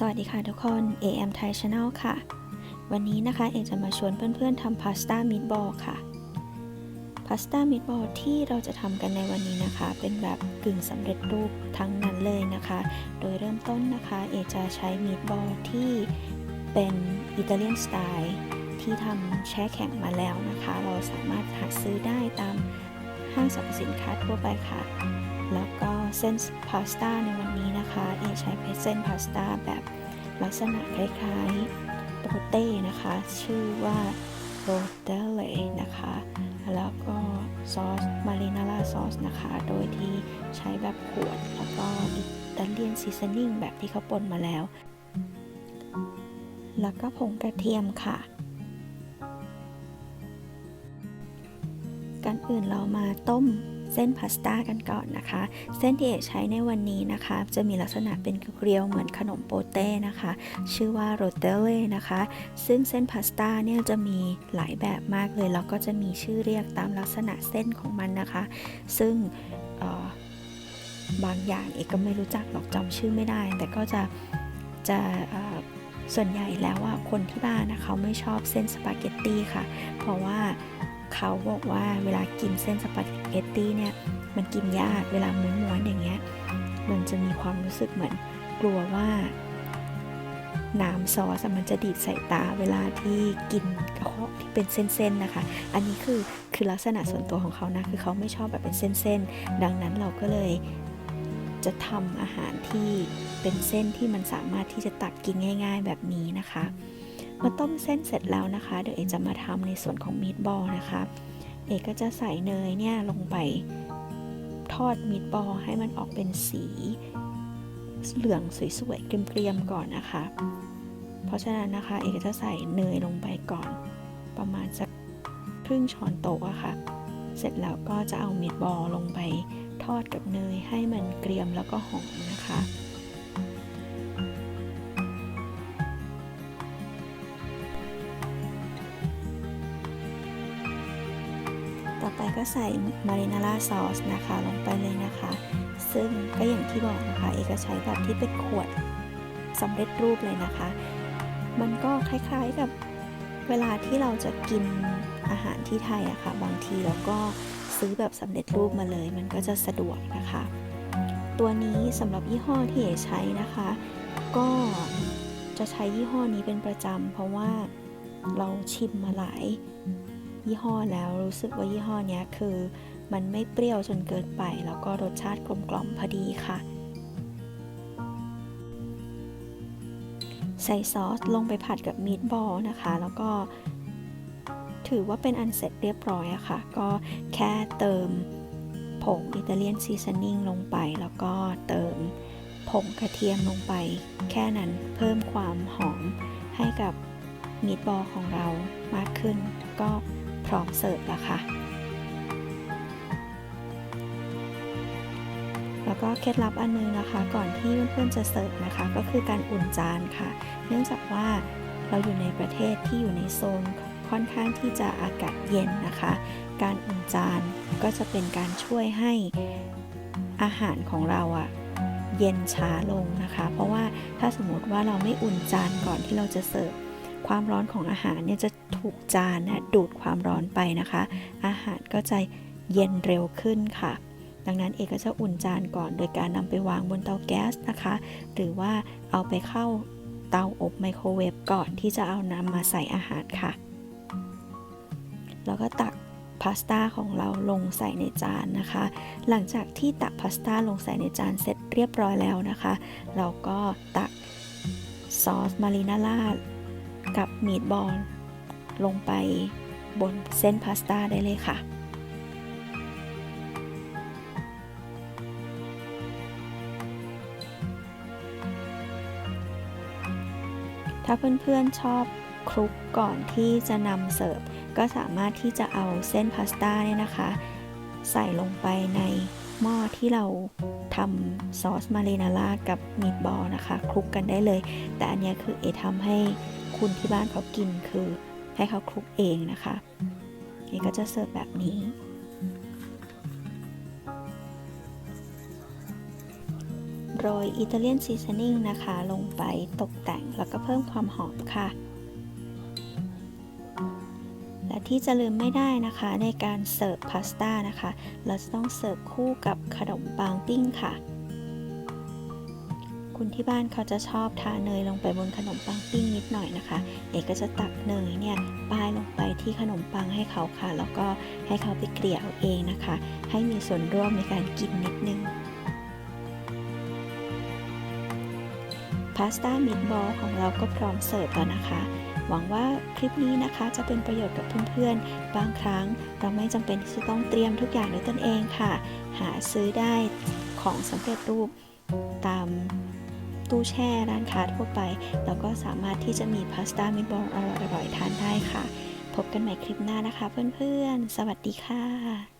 สวัสดีค่ะทุกคน AM Thai Channel ค่ะ วันนี้นะคะเอกจะมาชวนเพื่อนๆทำพาสต้ามิตบอลค่ะพาสต้ามิตบอลที่เราจะทำกันในวันนี้นะคะ เป็นแบบกึ่งสำเร็จรูปทั้งนั้นเลยนะคะ โดยเริ่มต้นนะคะ เอกจะใช้มิตบอลที่เป็นอิตาเลียนสไตล์ที่ทำแช่แข็งมาแล้วนะคะ เราสามารถหาซื้อได้ตามห้างสรรพสินค้าทั่วไปค่ะ แล้วก็เส้นพาสต้าในวันนี้ นะคะ เอใช้เป็นเส้นพาสต้าแบบลักษณะคล้ายๆโปเต้นะคะ ชื่อว่าโรเตเลนะคะ แล้วก็ซอสมารินาร่าซอสนะคะ โดยที่ใช้แบบขวด แล้วก็อิตาเลียนซีซันนิ่งแบบที่เขาปนมาแล้ว แล้วก็ผงกระเทียมค่ะกันอื่นเรามาต้ม เส้นพาสต้ากันก่อนนะคะ เส้นที่เอใช้ในวันนี้นะคะ จะมีลักษณะเป็นเกลียวเหมือนขนมโปเต้นะคะ ชื่อว่าโรเตเล่นะคะ ซึ่งเส้นพาสต้าเนี่ยจะมีหลายแบบมากเลยแล้วก็จะมีชื่อเรียกตามลักษณะเส้นของมันนะคะ ซึ่งบางอย่างเอกก็ไม่รู้จักหรอกจำชื่อไม่ได้ แต่ก็จะจะส่วนใหญ่แล้วว่าคนที่บ้านนะเขาไม่ชอบเส้นสปาเกตตี้ค่ะ เพราะว่าเขาบอกว่าเวลากินเส้นสปาเกต เอตี้เนี่ยมันกินยากเวลาม้วนๆอย่างเงี้ย มันจะมีความรู้สึกเหมือนกลัวว่าน้ำซอสมันจะดีดใส่ตาเวลาที่กินกระเพาะที่เป็นเส้นๆนะคะ อันนี้คือคือลักษณะส่วนตัวของเขานะ คือเขาไม่ชอบแบบเป็นเส้นๆ ดังนั้นเราก็เลยจะทำอาหารที่เป็นเส้นที่มันสามารถที่จะตักกินง่าย ๆ แบบนี้นะคะมื่อต้มเส้นเสร็จแล้วนะคะ เดี๋ยวเอจะมาทำในส่วนของมีดบอลนะคะ เอกก็จะใส่เนยเนี่ยลงไปทอดมีดบอลให้มันออกเป็นสีเหลืองสวยๆเกรียมๆก่อนนะคะ เพราะฉะนั้นนะคะ เอกจะใส่เนยลงไปก่อน ประมาณสักครึ่งช้อนโต๊ะอะค่ะ เสร็จแล้วก็จะเอามีดบอลลงไปทอดกับเนยให้มันเกรียมแล้วก็หอมนะคะ ต่อไปก็ใส่มารินาร่าซอสนะคะลงไปเลยนะคะ ซึ่งก็อย่างที่บอกนะคะ เอกใช้แบบที่เป็นขวดสำเร็จรูปเลยนะคะ มันก็คล้ายๆกับเวลาที่เราจะกินอาหารที่ไทยอะค่ะ บางทีเราก็ซื้อแบบสำเร็จรูปมาเลย มันก็จะสะดวกนะคะ ตัวนี้สำหรับยี่ห้อที่เอกใช้นะคะ ก็จะใช้ยี่ห้อนี้เป็นประจำเพราะว่าเราชิมมาหลาย ยี่ห้อแล้วรู้สึกว่ายี่ห้อนี้คือมันไม่เปรี้ยวจนเกินไป แล้วก็รสชาติกลมกล่อมพอดีค่ะ ใส่ซอสลงไปผัดกับมีดบอลนะคะ แล้วก็ถือว่าเป็นอันเสร็จเรียบร้อยอะค่ะ ก็แค่เติมผงอิตาเลียนซีซันนิ่งลงไป แล้วก็เติมผงกระเทียมลงไป แค่นั้นเพิ่มความหอมให้กับมีดบอลของเรามากขึ้นก็ พร้อมเสิร์ฟแล้วค่ะ แล้วก็เคล็ดลับอันนึงนะคะ ก่อนที่เพื่อนๆจะเสิร์ฟนะคะ ก็คือการอุ่นจานค่ะ เนื่องจากว่าเราอยู่ในประเทศที่อยู่ในโซนค่อนข้างที่จะอากาศเย็นนะคะ การอุ่นจานก็จะเป็นการช่วยให้อาหารของเราอะเย็นช้าลงนะคะ เพราะว่าถ้าสมมติว่าเราไม่อุ่นจานก่อนที่เราจะเสิร์ฟ ความร้อนของอาหารเนี่ยจะถูกจานนะดูดความร้อนไปนะคะ อาหารก็จะเย็นเร็วขึ้นค่ะ ดังนั้นเอกก็จะอุ่นจานก่อนโดยการนำไปวางบนเตาแก๊สนะคะ หรือว่าเอาไปเข้าเตาอบไมโครเวฟก่อนที่จะเอานำมาใส่อาหารค่ะ แล้วก็ตักพาสต้าของเราลงใส่ในจานนะคะ หลังจากที่ตักพาสต้าลงใส่ในจานเสร็จเรียบร้อยแล้วนะคะ เราก็ตักซอสมารินาร่า กับมีดบอลลงไปบนเส้นพาสต้าได้เลยค่ะ ถ้าเพื่อนๆชอบคลุกก่อนที่จะนำเสิร์ฟ ก็สามารถที่จะเอาเส้นพาสต้าเนี่ยนะคะ ใส่ลงไปในหม้อที่เราทำซอสมาเรนาร่ากับมีดบอลนะคะคลุกกันได้เลย แต่อันนี้คือเอทำให้ คุณที่บ้านเขากินคือให้เขาคลุกเองนะคะเอก็จะเสิร์ฟแบบนี้รรยอิตาเลียนซีซันนิ่งนะคะ ลงไปตกแต่งแล้วก็เพิ่มความหอมค่ะ และที่จะลืมไม่ได้นะคะในการเสิร์ฟพาสต้านะคะ เราจะต้องเสิร์ฟคู่กับขนมปังปิ้งค่ะ คุณที่บ้านเขาจะชอบทาเนยลงไปบนขนมปังปิ้งนิดหน่อยนะคะ เอกก็จะตักเนยเนี่ยป้ายลงไปที่ขนมปังให้เขาค่ะ แล้วก็ให้เขาไปเกลี่ยเอาเองนะคะ ให้มีส่วนร่วมในการกินนิดนึงพาสต้ามิตบอลของเราก็พร้อมเสิร์ฟแล้วนะคะ หวังว่าคลิปนี้นะคะจะเป็นประโยชน์กับเพื่อนๆ บางครั้งเราไม่จำเป็นที่จะต้องเตรียมทุกอย่างด้วยตนเองค่ะ หาซื้อได้ของสำเร็จรูปตาม ตู้แช่ร้านค้าทั่วไป แล้วก็สามารถที่จะมีพาสต้ามิตบอลอร่อยๆทานได้ค่ะ พบกันใหม่คลิปหน้านะคะเพื่อนๆ สวัสดีค่ะ